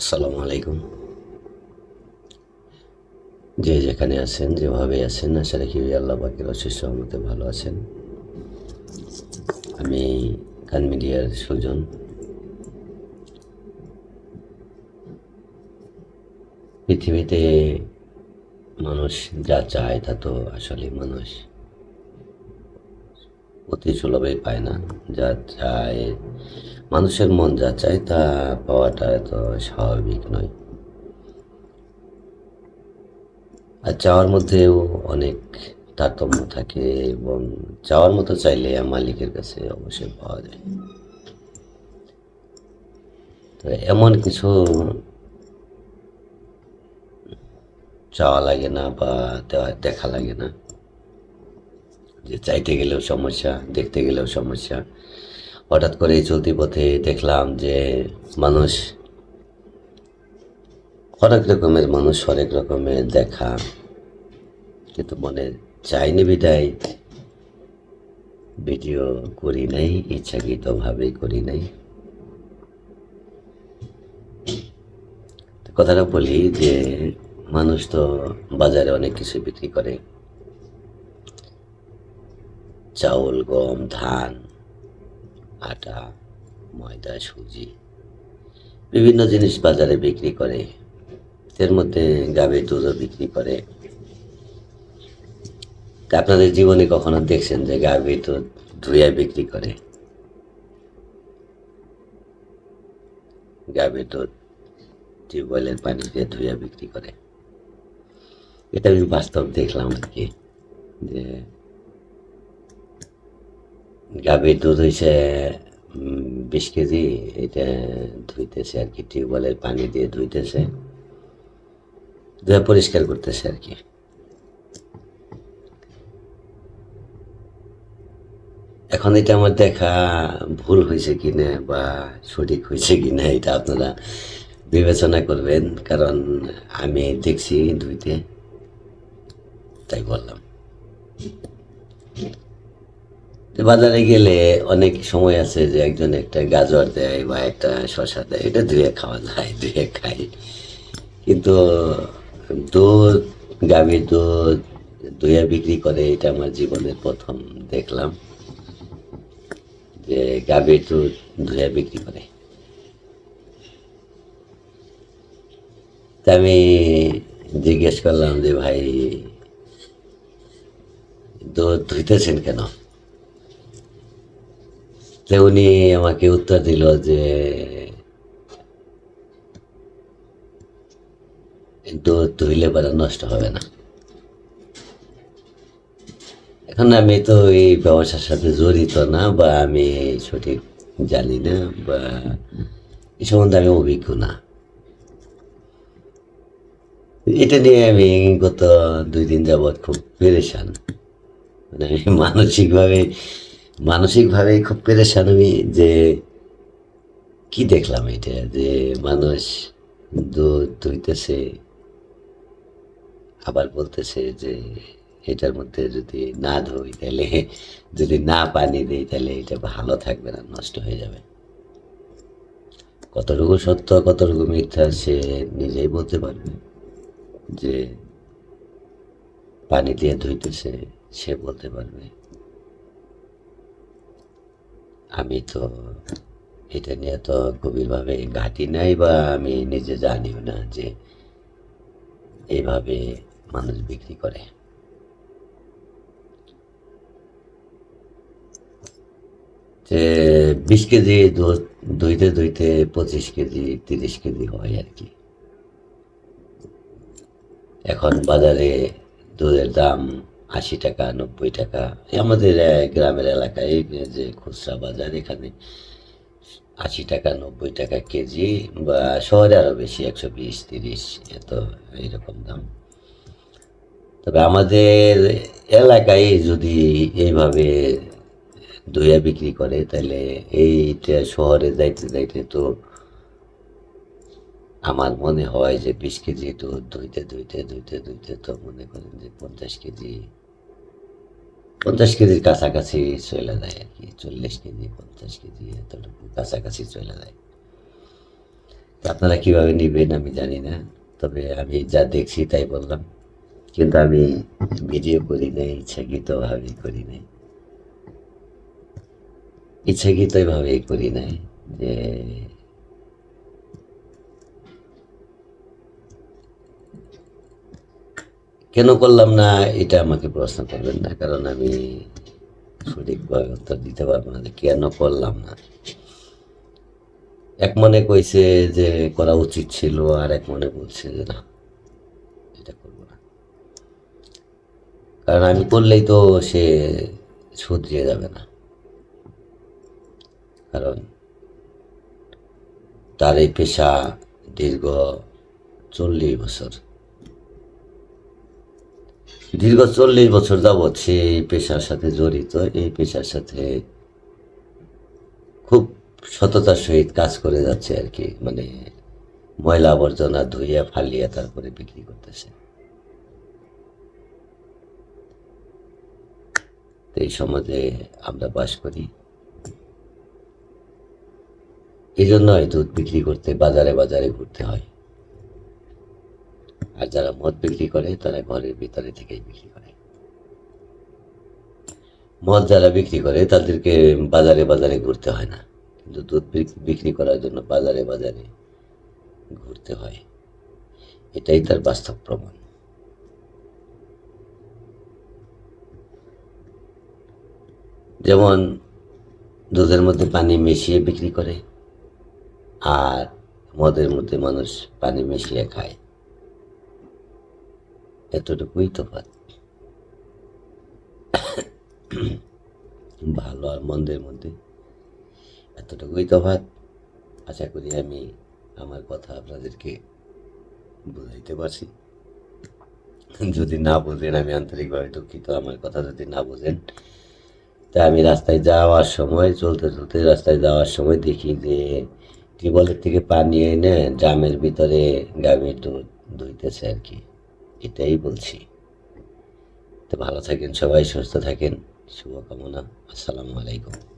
আসসালামু আলাইকুম। যে যেখানে আছেন যেভাবে আছেন, আশা রাখি আল্লাহ বাকির অশেষ সহমতে ভালো আছেন। আমি খান মিডিয়ার সুজন পৃথিবীতে মানুষ যা চায় তা তো আসলে মানুষ। অতি সুলভে পায় না। যা চায়, মানুষের মন যা চায় তা পাওয়াটা এত স্বাভাবিক নয়। আর চাওয়ার মধ্যেও অনেক তারতম্য থাকে এবং চাওয়ার মতো চাইলে মালিকের কাছে অবশ্যই পাওয়া যায়। তো এমন কিছু চাওয়া লাগে না বা দেখা লাগে না। যে চাইতে গেলেও সমস্যা, দেখতে গেলেও সমস্যা। হঠাৎ করে চলতি পথে দেখলাম যে মানুষ, অনেক রকমের মানুষ, অনেক রকমের দেখা। কিন্তু মনে চাইনি বিদায়। ভিডিও করি নাই ইচ্ছাকৃতভাবেই করি নাই। কথাটা বলি যে মানুষ তো বাজারে অনেক কিছু বিক্রি করে। চাউল, গম, ধান, আটা, ময়দা, সুজি, বিভিন্ন জিনিস বাজারে বিক্রি করে। এর মধ্যে গাভীর দুধও বিক্রি করে। আপনাদের জীবনে কখনো দেখছেন যে গাভীর দুধ ধুয়ে বিক্রি করে? গাভীর দুধ টিউবওয়েলের পানি দিয়ে ধুয়ে বিক্রি করে। এটা আমি বাস্তব দেখলাম আর কি, যে গাভীর দুধ হয়েছে বিশ কেজি, এটা ধুইতেছে আর কি, টিউবওয়েলের পানি দিয়ে ধুইতেছে। ধুয়ে পরিষ্কার করতেছে আর কি। এখন এটা আমার দেখা ভুল হয়েছে কিনা বা সঠিক হয়েছে কিনা, এটা আপনারা বিবেচনা করবেন, কারণ আমি দেখছি ধুইতে তাই বললাম। বাজারে গেলে অনেক সময় আছে যে একজন একটা গাজর দেয় বা একটা শশা দেয়, এটা ধুয়ে খাওয়া যায়, ধুয়ে খাই। কিন্তু দুধ, গাভীর দুধ ধুয়ে বিক্রি করে, এটা আমার জীবনের প্রথম দেখলাম যে গাভীর দুধ ধুয়ে বিক্রি করে। তা আমি জিজ্ঞেস করলাম যে, ভাই, দুধ ধুইতেছেন কেন? তো উনি আমাকে উত্তর দিল যে দুধ ধুইলে পরে নষ্ট হবে না। এখন আমি তো এই ব্যবসার সাথে জড়িত না বা আমি সঠিক জানি না বা এই সম্বন্ধে আমি অভিজ্ঞ না। এটা নিয়ে আমি গত দুই দিন যাবৎ খুব পেরেশান। মানে আমি মানসিকভাবে মানসিকভাবে খুব পেরেশান আমি যে কি দেখলাম এটা, যে মানুষ দুধ ধুইতেছে, আবার বলতেছে যে এটার মধ্যে যদি না ধুই তাহলে, যদি না পানি দিই তাহলে এটা ভালো থাকবে না, নষ্ট হয়ে যাবে। কতটুকু সত্য, কতটুকু মিথ্যা সে নিজেই বলতে পারবে যে পানি দিয়ে ধুইতেছে, সে বলতে পারবে। আমি তো এটা নিয়ে তো গভীরভাবে ঘাটি নাই বা আমি নিজে জানিও না যে এইভাবে মানুষ বিক্রি করে। যে বিশ কেজি দুধ ধুইতে ধুইতে পঁচিশ কেজি, তিরিশ কেজি হয় আর কি। এখন বাজারে দুধের দাম আশি টাকা, নব্বই টাকা। আমাদের গ্রামের এলাকায় যে খুচরা বাজার, এখানে আশি টাকা, নব্বই টাকা কেজি বা শহরে আরও বেশি, একশো বিশ, তিরিশ, এত এইরকম দাম। তবে আমাদের এলাকায় যদি এইভাবে দইয়া বিক্রি করে তাহলে এইটা শহরে যাইতে যাইতে তো আমার মনে হয় যে বিশ কেজি দুধ ধুইতে ধুইতে ধুইতে ধুইতে তো মনে করেন যে পঞ্চাশ কেজি, পঞ্চাশ কেজির কাছাকাছি চলে যায় আর কি। চল্লিশ কেজি, পঞ্চাশ কেজি এতটুকু কাছাকাছি চলে যায়। আপনারা কীভাবে নেবেন আমি জানি না, তবে আমি যা দেখছি তাই বললাম। কিন্তু আমি ভিডিও করি নাই, ইচ্ছাকৃতভাবে করি নাই। ইচ্ছাকৃতভাবেই করি নাই যে কেন করলাম না, এটা আমাকে প্রশ্ন করবেন না, কারণ আমি সঠিকভাবে উত্তর দিতে পারব না কেন করলাম না। এক মনে কইছে যে করা উচিত ছিল, আর এক মনে বলছে যে না, এটা করব না। কারণ আমি করলেই তো সে শুধরিয়ে যাবে না। কারণ তার এই পেশা দীর্ঘ চল্লিশ বছর। দীর্ঘ চল্লিশ বছর যাবৎ সে এই পেশার সাথে জড়িত, এই পেশার সাথে খুব সততার সহিত কাজ করে যাচ্ছে আর কি। মানে ময়লা আবর্জনা ধুইয়া, ফালিয়া তারপরে বিক্রি করতেছে। এই সমাজে আমরা বাস করি। এই জন্যই দুধ বিক্রি করতে বাজারে বাজারে ঘুরতে হয়। আর যারা মদ বিক্রি করে, তারা ঘরের ভিতরে থেকেই বিক্রি করে। মদ যারা বিক্রি করে, তাদেরকে বাজারে বাজারে ঘুরতে হয় না। কিন্তু দুধ বিক্রি করার জন্য বাজারে বাজারে ঘুরতে হয়। এটাই তার বাস্তব প্রমাণ। যেমন দুধের মধ্যে পানি মিশিয়ে বিক্রি করে, আর মদের মধ্যে মানুষ পানি মিশিয়ে খায়। এতটুকুই তফাৎ ভালো আর মন্দের মধ্যে এতটুকুই তফাৎ আশা করি আমি আমার কথা আপনাদেরকে বুঝাইতে পারছি। যদি না বোঝেন, আমি আন্তরিকভাবে দুঃখিত। আমার কথা যদি না বোঝেন, তা আমি রাস্তায় যাওয়ার সময়, চলতে চলতে রাস্তায় যাওয়ার সময় দেখি যে টিউবওয়েলের থেকে পানি এনে ড্রামের ভিতরে গাভীর দুধ ধুইতেছে আর কি। এটাই বলছি। তো ভালো থাকেন সবাই সুস্থ থাকেন। শুভকামনা। আসসালামু আলাইকুম।